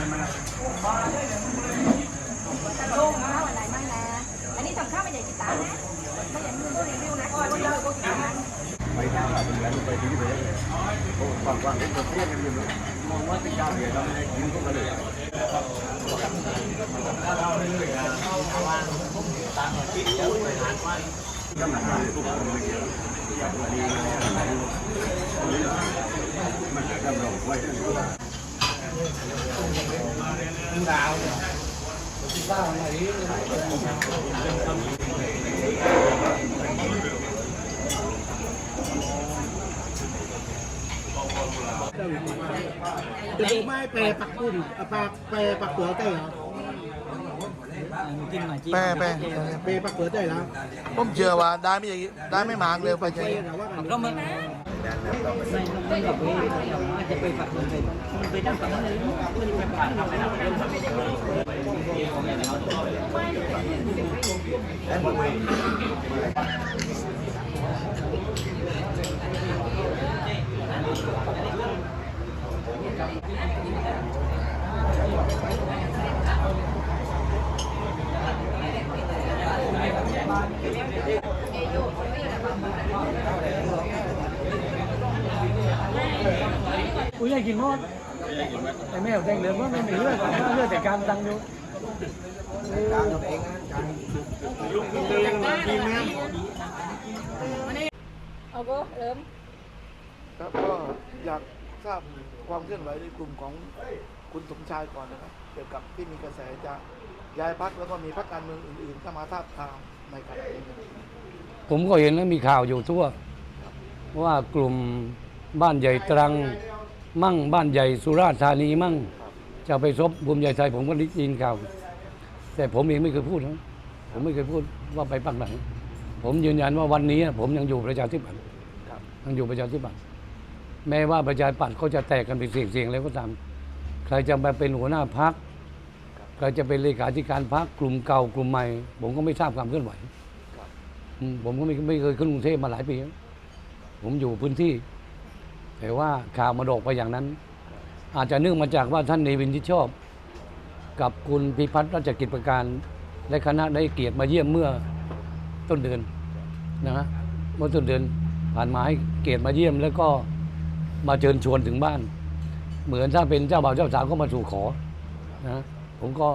โล่งนะอะไรมั่งนะอันนี้ทำข้าวไม่ใหญ่จิตตานะไม่ใหญ่มือก็รีวิวนะคนเยอะก็กินนะไปทางแบบนั้นไปที่ไหนโอ้ฟังฟังเห็นคนเที่ยงกันอยู่เลยมองว่าเป็นการเบียดเราไม่ได้กินก็เลยน้ำหนักทุกคนไม่เกี่ยววันนี้มันจะดำรงไว้จะดู ไม่แปรปักปุ่นปลาแปรปักเปลือ กได้เหรอแป้แป้แปรปักเปลือกได้แล้วผมเชื่อว่าได้ไม่ใช่ได้ไม่หมากเร็วไปแปรใช่แต่ว่ามันก็มันไม่ไม่กับเวอาจจะไปฝักมันไปมันไปตั้งแต่นั้นเลยมันไปฝักทำไปแล้ว อุ้ยอยากกินหมดแต่แม่เอาแดงเหลืองว่าไม่มีเลือดเลือดแต่การตังอยู่เอาก็เริ่มครับก็อยากทราบความเคลื่อนไหวในกลุ่มของคุณสมชายก่อนนะครับเกี่ยวกับที่มีกระแสจะย้ายพักแล้วก็มีพักการเมืองอื่นๆเข้ามาทาบทาม ในขณะนี้นะครับผมก็เห็นแล้วมีข่าวอยู่ทั่ว ว่ากลุ่มบ้านใหญ่ตรัง มั่งบ้านใหญ่สุราษฎร์ธานีมั่ง จะไปซบภูมิใจไทยผมก็ได้ยินข่าว แต่ผมเองไม่เคยพูดนะผมไม่เคยพูดว่าไปปักไหน ผมยืนยันว่าวันนี้ผมยังอยู่ประชาธิปัตย์ครับยังอยู่ประชาธิปัตย์แม้ว่าประชาธิปัตย์เขาจะแตกกันเป็นเสียงๆแล้วก็ตาม ใครจะมาเป็นหัวหน้าพัก ใครจะเป็นเลขาธิการพักกลุ่มเก่ากลุ่มใหม่ ผมก็ไม่ทราบความเคลื่อนไหวอืมผมก็ไม่ไม่เคยขึ้นกรุงเทพมาหลายปีแล้วผมอยู่พื้นที่ แต่ว่าข่าวมาดอกไปอย่างนั้น อาจจะเนื่องมาจากว่าท่านเนวินที่ชอบ กับคุณพิพัฒน์รัชกิจประการ และคณะได้เกียรติมาเยี่ยมเมื่อต้นเดือนนะฮะเมื่อต้นเดือนผ่านมาให้เกียรติมาเยี่ยม แล้วก็มาเชิญชวนถึงบ้าน เหมือนถ้าเป็นเจ้าบ่าวเจ้าสาวก็มาสู่ขอนะ ผมก็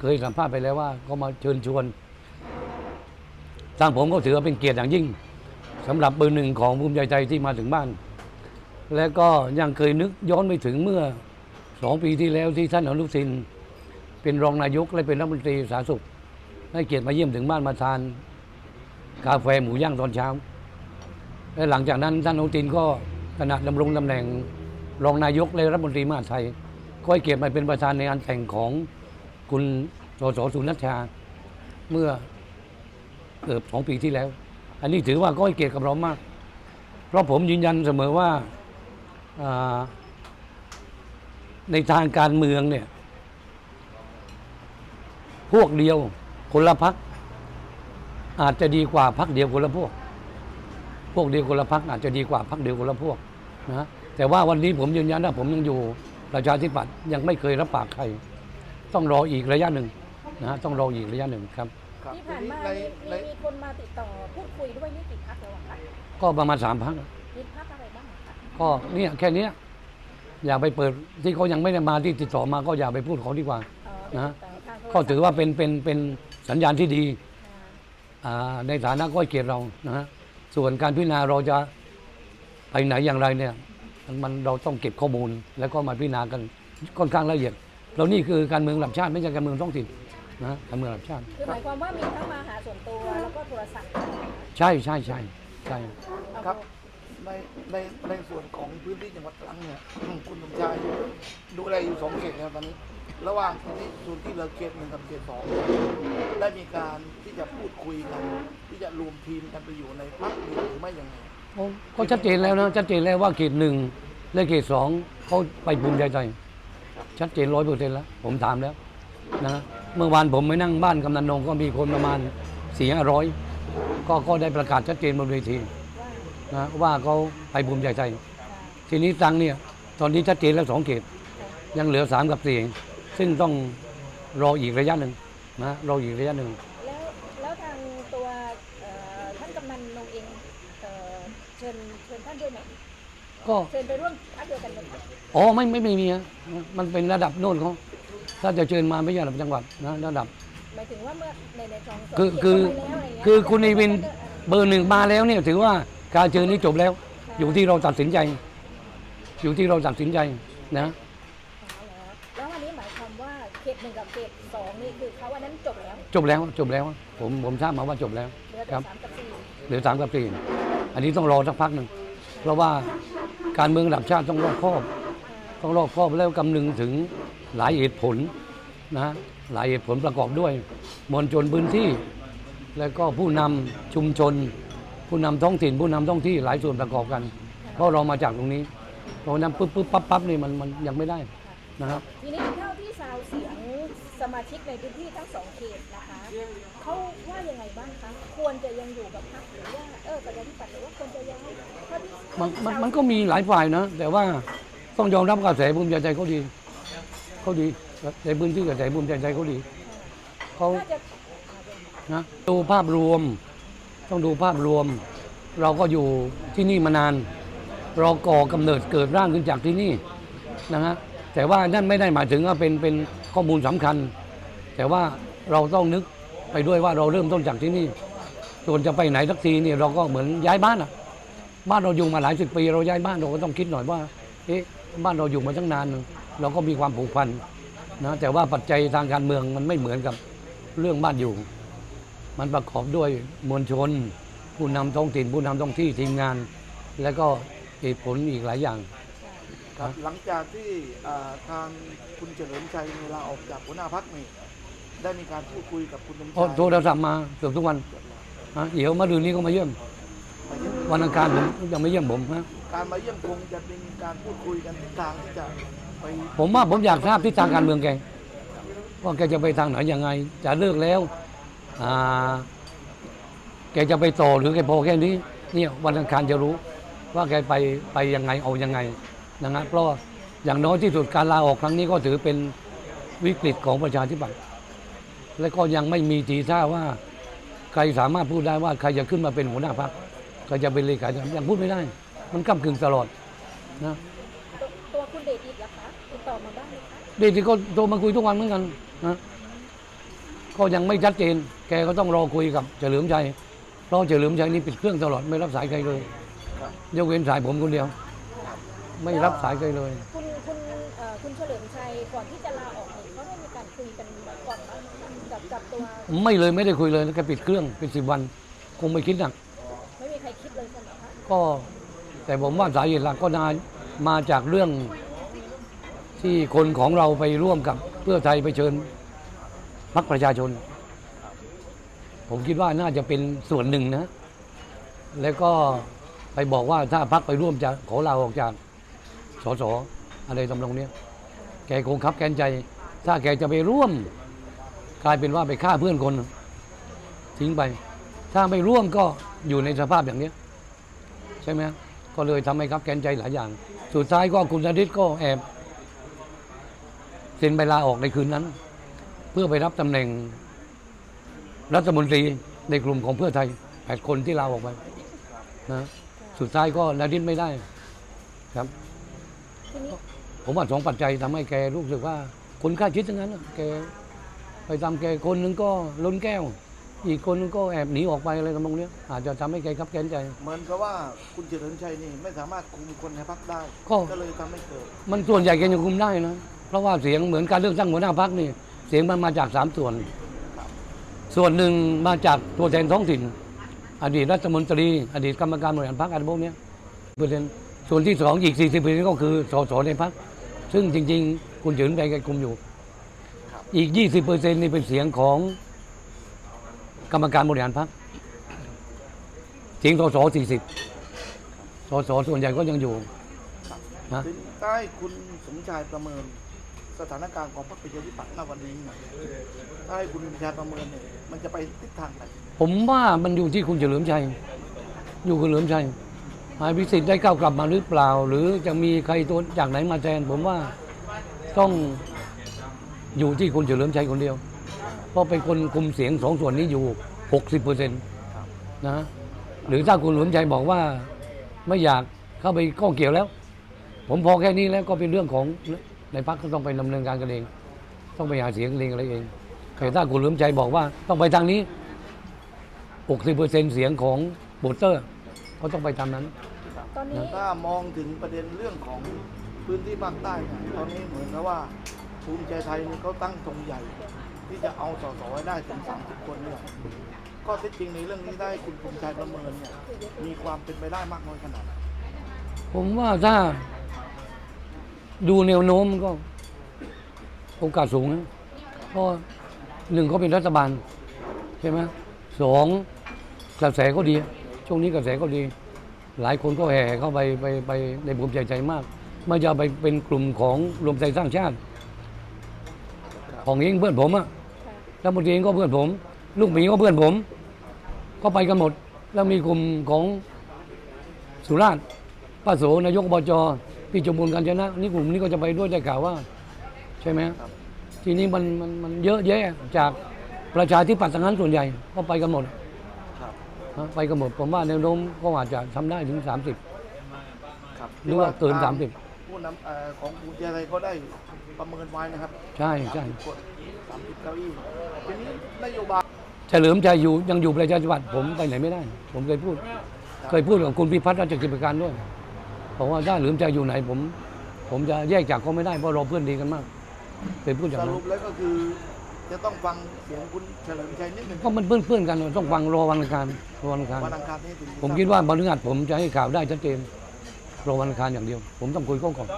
เคยสัมภาษณ์ไปแล้วว่า ก็มาเชิญชวนทางผมก็ถือว่าเป็นเกียรติอย่างยิ่งสำหรับเบอร์หนึ่งของภูมิใจไทยที่มาถึงบ้าน และก็ยังเคยนึกย้อนไปถึงเมื่อสองปีที่แล้วที่ท่านอนุทิน เป็นรองนายกและเป็นรัฐมนตรีสาธารณสุขให้เกียรติมาเยี่ยมถึงบ้านมาทานกาแฟหมูย่างตอนเช้า และหลังจากนั้นท่านอนุทินก็ขณะดำรงตำแหน่งรองนายกและรัฐมนตรีมหาไทยก็ให้เกียรติมาเป็นประธานในงานแต่งของ คุณสสสุนัชชาเมื่อเกือบสองปีที่แล้ว อันนี้ถือว่าก็ให้เกียรติกับเรามาก เพราะผมยืนยันเสมอว่าาในทางการเมืองเนี่ย พวกเดียวคนละพัก อาจจะดีกว่าพักเดียวคนละพวก พวกเดียวคนละพักอาจจะดีกว่าพักเดียวคนละพวกนะแต่ว่าวันนี้ผมยืนยันว่าผมยังอยู่ประชาธิปัตย์ยังไม่เคยรับปากใคร ต้องรออีกระยะหนึ่งนะต้องรออีกระยะหนึ่งครับ ครับที่ผ่านทีมาในมีในมีคนมาติดต่อพูดคุยด้วยนี่กี่พักแล้วอะคะก็ประมาณสามพักมีพักอะไรบ้างอะคะก็เนี่ยแค่เนี้ยอย่าไปเปิดที่เขายังไม่ได้มาที่ติดต่อมาก็อย่าไปพูดเขาดีกว่า เอ่อนะติดต่อทางโทรศัพท์ก็ถือว่าเป็นเป็นเป็นสัญญาณที่ดีอ่าอ่าในฐานะก็ให้เกียรติเรานะฮะส่วนการพิจารณาเราจะไปไหนอย่างไรเนี่ยมันมันเราต้องเก็บข้อมูลแล้วก็มาพิจารณากันค่อนข้างละเอียด เรานี่คือการเมืองระดับชาติไม่ใช่การเมืองท้องถิ่นนะการเมืองระดับชาติคือหมายความว่ามีทั้งมาหาส่วนตัวแล้วก็โทรศัพท์ใช่ใช่ใช่ใช่ครับในในในส่วนของพื้นที่จังหวัดตรังเนี่ยคุณสมชายดูแลอยู่สองเขตนะครับตอนนี้ ระหว่างที่ส่วนที่เหลือเขตหนึ่งกับเขตสองได้มีการที่จะพูดคุยกัน ที่จะรวมทีมกันไปอยู่ในพรรคเดียวหรือไม่ยังไงก็ก็ชัดเจนแล้วนะชัดเจนแล้วว่าเขตหนึ่งและเขตสองเขาไปภูมิใจไทย ชัดเจนร้อยเปอร์เซ็นต์แล้ว ผมถามแล้วนะเมื่อวานผมไปนั่งบ้านกำนันนงก็มีคนประมาณสี่ห้าร้อยก็ก็ได้ประกาศชัดเจนบนเวทีนะว่าเขาไปภูมิใจไทยทีนี้ตังเนี่ยตอนนี้ชัดเจนแล้วสองเขตยังเหลือสามกับสี่ซึ่งต้องรออีกระยะหนึ่งนะรออีกระยะหนึ่ง แล้วแล้วทางตัวเอ่อท่านกำนันนงเองเอ่อเชิญเชิญท่านด้วยไหม ก็เชิญไปร่วมพักเดียวกันไหมคะอ๋อไม่ไม่ไม่มีฮะมันเป็นระดับโน่นเขาถ้าจะเชิญมาไม่ใช่ระดับจังหวัดนะระดับ หมายถึงว่าเมื่อในในสองสงคือ เขตคือเข้าไปแล้วะไรเงี้ยคือคุณนีวินเบอร์หนึ่งมาแล้วเนี่ยถือว่าการเชิญนี้จบแล้ว อยู่ที่เราตัดสินใจ อยู่ที่เราตัดสินใจนะแล้ววันนี้หมายความว่าเขตหนึ่งกับเขตสองนี่คือเขาวันนั้นจบแล้วจบแล้วจบแล้วผมผมทราบมาว่าจบแล้ว เหลือครัแต่บสามกับสี่เหลือสามกับสี่อันนี้ต้องรอสักพักหนึ่งเพราะว่า การเมืองระดับชาติต้องรอบคอบต้องรอบคอบแล้วกำนึงถึงหลายเหตุผลนะหลายเหตุผลประกอบด้วย มวลชนพื้นที่ แล้วก็ผู้นำชุมชน ผู้นำท้องถิ่น ผู้นำท้องที่หลายส่วนประกอบกัน เพราะเรามาจากตรงนี้เพรานั้นปุ๊บปุ๊บปั๊บปั๊บนี่มันมันยังไม่ได้นะครับทีนี้เท่าที่ซาวเสีย สมาชิกในพื้นที่ทั้งสองเขตนะคะเขาว่ายังไงบ้างคะควรจะยังอยู่กับพรรคหรือว่าเออประชาธิปัตย์หรือว่าควรจะย้ายเท่าที่มันมันมันก็มีหลายฝ่ายนะ แต่ว่าต้องยอมรับกระแสภูมิใจไทยเขาดีเขาดีในพื้นที่กระแสภูมิใจไทยเขาดีเขาน่าจะนะดูภาพรวม ต้องดูภาพรวม เราก็อยู่ที่นี่มานาน เราก่อกำเนิดเกิดร่างขึ้นจากที่นี่นะฮะแต่ว่านั่นไม่ได้หมายถึงว่าเป็นเป็น ข้อมูลสำคัญ แต่ว่าเราต้องนึกไปด้วยว่าเราเริ่มต้นจากที่นี่ส่วนจะไปไหนสักทีเนี่ยเราก็เหมือนย้ายบ้านอะบ้านเราอยู่มาหลายสิบปีเราย้ายบ้านเราก็ต้องคิดหน่อยว่าเอ๊ะบ้านเราอยู่มาตั้งนาน เราก็มีความผูกพันนะแต่ว่าปัจจัยทางการเมืองมันไม่เหมือนกับเรื่องบ้านอยู่ มันประกอบด้วยมวลชน ผู้นำท้องถิ่นผู้นำท้องที่ทีมงาน และก็เหตุผลอีกหลายอย่าง ครับหลังจากที่อ่าทางคุณเฉลิมชัยเวลาออกจากหัวหน้าพักนี่ได้มีการพูดคุยกับคุณสมโอ้ชายโทรศัพท์มาเกือบทุกวันฮะเดี๋ยวมาดูนี้ก็มาเยี่ยมมาเยี่ยม วันอังคารผมยังไม่เยี่ยมผมฮะการมาเยี่ยมคงจะเป็นการพูดคุยกันทิศทางที่จะไปผมว่าผมอยากทราบทิศทางการเมืองแกว่าแกจะไปทางไหนยังไง จะเลิกแล้วอ่าแกจะไปต่อหรือแกพอแค่นี้เนี่ยวันอังคารจะรู้ ว่าแกไปไปยังไงเอายังไง นะฮะเพราะอย่างน้อยที่สุดการลาออกครั้งนี้ก็ถือเป็นวิกฤตของประชาธิปัตย์และก็ยังไม่มีทีท่าว่าใครสามารถพูดได้ว่าใครจะขึ้นมาเป็นหัวหน้าพรรคใครจะเป็นเลขาธิการยังพูดไม่ได้ มันก้ากึ่งตลอดนะตัวตัวคุณเดชอีกเหรอคะติดต่อมาบ้างไหมคะเด็กที่ก็โทรมาคุยทุกวันเหมือนกันนะก็ยังไม่ชัดเจน แกก็ต้องรอคุยกับเฉลิมชัยเพราะเฉลิมชัยนี่ปิดเครื่องตลอดไม่รับสายใครเลยยกเว้นสายผมคนเดียว ไม่รับสายใครเลย คุณคุณเอ่อคุณเฉลิมชัยก่อนที่จะลาออกเนี่ยเขาได้มีการคุยกันก่อนบ้างไหมคะกับกับตัวไม่เลยไม่ได้คุยเลยแล้วแกปิดเครื่องเป็นสิบวัน คงไม่คิดหนัก ไม่มีใครคิดเลยใช่ไหมคะก็แต่ผมว่าสาเหตุหลักก็นามาจากเรื่องที่คนของเราไปร่วมกับเพื่อไทยไปเชิญพรรคประชาชน ผมคิดว่าน่าจะเป็นส่วนหนึ่งนะ แล้วก็ไปบอกว่าถ้าพรรคไปร่วมจะขอลาออกจาก สสอะไรตำนองเนี้ยแกคงคับแค้นใจ ถ้าแกจะไปร่วม กลายเป็นว่าไปฆ่าเพื่อนคนทิ้งไป ถ้าไม่ร่วมก็อยู่ในสภาพอย่างเนี้ยใช่ไหมก็เลยทำให้ครับแกนใจหลายอย่าง สุดท้ายก็คุณธนิตก็แอบเซ็นใบลาออกในคืนนั้น เพื่อไปรับตำแหน่งรัฐมนตรีในกลุ่มของเพื่อไทยแปดคนที่ลาออกไปนะสุดท้ายก็นาดินไม่ได้ครับ นี้ผมว่าสองปัจจัยทำให้แกรู้สึกว่าคนค่าดคิดทั้งนั้นน่ะแกไปทำแกคนหนึงก็ล้นแก้ว อีกคนหนึงก็แอบหนีออกไปอะไรกันตรงเนี้ยอาจจะทำให้แกครับแกนใจ เหมือนกับว่าคุณเฉลิมชัยนี่ไม่สามารถคุมคนในพักได้ก็ก็เลยทำให้เกิด มันส่วนใหญ่แกยังคุมได้นะ เพราะว่าเสียงเหมือนการเลือกตั้งหัวหน้าพักนี่ เสียงมันมาจากสามส่วน ส่วนหนึ่งมาจากตัวแทนท้องถิ่น อดีตรัฐมนตรี อดีตกรรมการบริหารพรรคอะไรพวกเนี้ยเปอร์เซ็นต์ ส่วนที่สองอีกสี่สิบเปอร์เซ็นต์ก็คือสสในพรรคซึ่งจริง ๆ คุณเฉินแปลงแกคุมอยู่ อีกยี่สิบเปอร์เซ็นต์นี่เป็นเสียงของกรรมการบริหารพรรคเสียงสสสี่สิบสสส่วนใหญ่ก็ยังอยู่ฮะถึงใต้คุณสมชายประเมินสถานการณ์ของพรรคประชาธิปัตย์ณวันนี้นะถ้าให้คุณสมชายประเมินเนี่ยมันจะไปทิศทางไหนผมว่ามันอยู่ที่คุณเฉลิมชัย อยู่คุณเฉลิมชัย นายพิสิทธิ์ได้ก้าวกลับมาหรือเปล่า หรือจะมีใครตัวจากไหนมาแทน ผมว่าต้องอยู่ที่คุณเฉลิมชัยคนเดียว เพราะเป็นคนคุมเสียงสองส่วนนี้อยู่ 60เปอร์เซ็นต์นะหรือถ้าคุณเฉลิมชัยบอกว่าไม่อยากเข้าไปข้องเกี่ยวแล้ว ผมพอแค่นี้แล้วก็เป็นเรื่องของในพรรคก็ต้องไปดำเนินการกันเอง ต้องไปหาเสียงเองอะไรเองแต่ถ้าคุณเฉลิมชัยบอกว่า ต้องไปทางนี้ 60เปอร์เซ็นต์เสียงของโบเตอร์ก็ต้องไปตามนั้น ตอนนี้ถ้ามองถึงประเด็นเรื่องของพื้นที่ภาคใต้เนี่ยตอนนี้เหมือนกับว่าภูมิใจไทยเนี่ยเขาตั้งธงใหญ่ ที่จะเอาสสให้ได้ถึง30คนเนี่ยข้อเท็จจริงในเรื่องนี้ได้คุณภูมิใจประเมินเนี่ยมีความเป็นไปได้มากน้อยขนาดไหนผมว่าถ้าดูแนวโน้มก็โอกาสสูงนะเพราะหนึ่งเขาเป็นรัฐบาล ใช่ไหมสองกระแสก็ดี ช่วงนี้กระแสก็ดี หลายคนก็แห่เข้าไปไปไปในภูมิใจใจมากไม่จะไปเป็นกลุ่มของรวมใจสร้างชาติ ของเองเพื่อนผมอะรัฐมนตรีเองก็เพื่อนผม ลูกหมีก็เพื่อนผม ก็ไปกันหมด แล้วมีกลุ่มของสุราษฎร์ป้าโสนายกอบจพี่จมูลกันชนะนี่กลุ่มนี้ก็จะไปด้วยได้กล่าวว่า ใช่ไหมครับทีนี้มันมันมันเยอะแยะจากประชาธิปัตย์ทั้งนั้นส่วนใหญ่ก็ไปกันหมดครับฮะ ไปกันหมดผมว่าแนวโน้มก็อาจจะทำได้ถึง 30 ครับหรือว่าเกินทง30ผู้นำเอ่อของภูมิใจไทยเขาได้ประเมินไว้นะครับใช่ใช่30คน30เก้าอี้ทีนี้นโยบายเฉลิมชัยอยู่ยังอยู่ประชาธิปัตย์ผมไปไหนไม่ได้ ผมเคยพูด เคยพูดกับคุณพิพัฒน์ราชกิจการด้วยบอกว่าถ้าเหลิมใจอยู่ไหนผม ผมจะแยกจากเขาไม่ได้เพราะเราเพื่อนดีกันมากเคยพูดอย่างสนั้รุนปแล้วก็คือ จะต้องฟังเสียงคุณเฉลิมชัยนิดหนึ่งก็มันเพื่อนเพื่อนๆกันต้องฟังรอวันอังคารรอวันอังคารวันอังคารนี้ถึงจะผมคิดว่าบรรทัดผมจะให้ข่าวได้ชัดเจนรอวันอังคารอย่างเดียว ผมต้องคุยเขาก่อน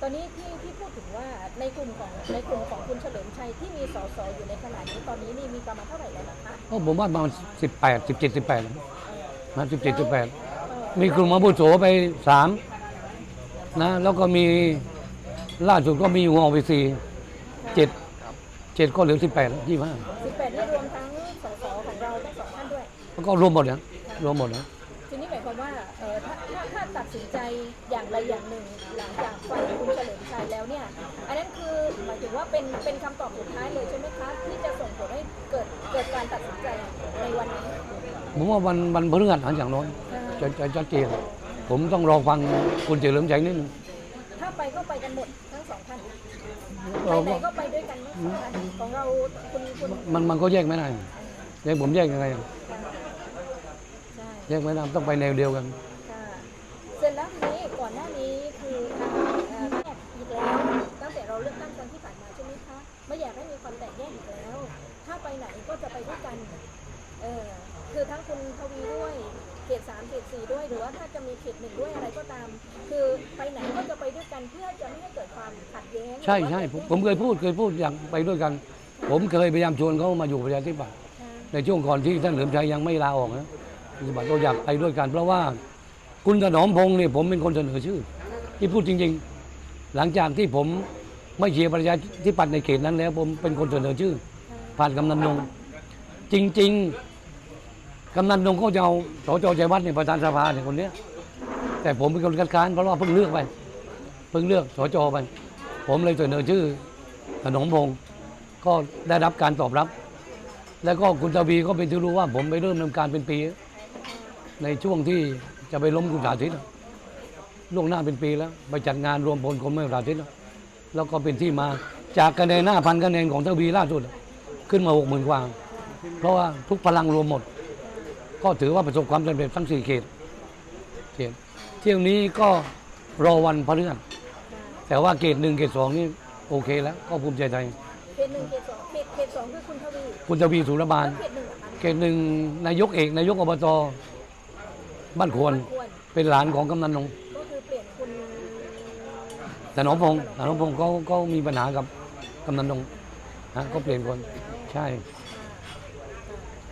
ตอนนี้ที่ที่พูดถึงว่าในกลุ่มของในกลุ่มของคุณเฉลิมชัยที่มีสสอยู่ในขณะนี้ตอนนี้นี่มีประมาณเท่าไหร่แล้วนะคะก็ผมว่าประมาณสิบแปดสิบเจ็ดสิบแปดนะสิบเจ็ดสิบแปดเอ่อมีกลุ่มอาบุโสไปสามนะแล้วก็มีล่าสุดก็มีหัวออกไปสี่เจ็ด เจ็ดก็เหลือสิบแปดยี่ห้าสิบแปดนี่รวมทั้งสสของเราทั้งสองท่านด้วย แล้วก็รวมหมดนะรวมหมดนะทีนี้หมายความว่าเออถ้าถ้าถ้าตัดสินใจอย่างใดอย่างหนึ่ง หลังจากฟังคุณเฉลิมชัยแล้วเนี่ยอันนั้นคือหมายถึงว่าเป็นเป็นคำตอบสุดท้ายเลยใช่ไหมคะที่จะส่งผลให้เกิดเกิดการตัดสินใจในวันนี้ผมว่าวันวันพฤหัสอย่างน้อยจะจะชัดเจนผมต้องรอฟังคุณเฉลิมชัยนิดนึงถ้าไปก็ไปกันหมดทั้งสองท่านไป เราไหนก็ก็ไปด้วยกันทั้งสองท่านของเราคุณคุณมันมันก็แยกไม่ได้แยกผมแยกยังไงอะใช่แยกไม่ได้ต้องไปแนวเดียวกัน ค่ะเสร็จแล้วทีนี้ก่อนหน้านี้คือทางเอ่อแยกอีกแล้ว ตั้งแต่เราเลือกตั้งครั้งที่ผ่านมาใช่ไหมคะไม่อยากให้มีความแตกแยกอีกแล้ว ถ้าไปไหนก็จะไปด้วยกันเออคือทั้งคุณทวีด้วย เขตสามเขตสี่ด้วย หรือว่าถ้าจะมีเขตหนึ่งด้วยอะไรก็ตาม คือไปไหนก็จะไปด้วยกันเพื่อจะไม่ให้เกิดความขัดแย้งใช่ใช่ผมผมเคยพูดเคยพูดอย่างไปด้วยกัน ผมเคยพยายามชวนเขามาอยู่ประชาธิปัตย์ค่ะในช่วงก่อนที่ท่านเหลิมชัยยังไม่ลาออกนะประชาธิปัตย์ก็อยากไปด้วยกัน เพราะว่าคุณถนอมพงษ์เนี่ยผมเป็นคนเสนอชื่อ ที่พูดจริง ๆ หลังจากที่ผมไม่เชียร์ประชาธิปัตย์ในเขตนั้นแล้ว ผมเป็นคนเสนอชื่อ ผ่านกำนันนงจริง ๆ กำนันนงก็จะเอาสจใจวัดในยประธานสภาเนี่ยคนเนี้ย แต่ผมเป็นคนคัดค้านเพราะว่าเพิ่งเลือกไป เพิ่งเลือกสจไป ผมเลยเสนอชื่อถนอมพงศ์ก็ได้รับการตอบรับ แล้วก็คุณทวีก็เป็นที่รู้ว่า ผมไปเริ่มดำเนินการเป็นปี ในช่วงที่จะไปล้มคุณสาธิตล่วงหน้าเป็นปีแล้ว ไปจัดงานรวมพลคนไม่สาธิตอะแล้วก็เป็นที่มาจากคะแนนหน้าพันคะแนนของทวีล่าสุด ขึ้นมาหกหมื่นกว่า เพราะว่าทุกพลังรวมหมด ก็ถือว่าประสบความสำเร็จทั้งสี่เขตเขตเที่ยวนี้ก็รอวันพฤหัสแต่ว่าเขตหนึ่งเขตสองนี่โอเคแล้ว ก็ภูมิใจไทยเขตหนึ่งเขตสองเขตเขตสองคือคุณทวีคุณทวีสุรบาลแล้วเขตหนึ่งอะคะเขตหนึ่งนายกเอกนายกอบตบ้านควรควรเป็นหลานของกำนันนงก็คือเปลี่ยนคุณแต่หนอมพงษ์แต่หนอมพงษ์เขาเขามีปัญหากับกำนันนงฮะก็เปลี่ยนคนใช่ค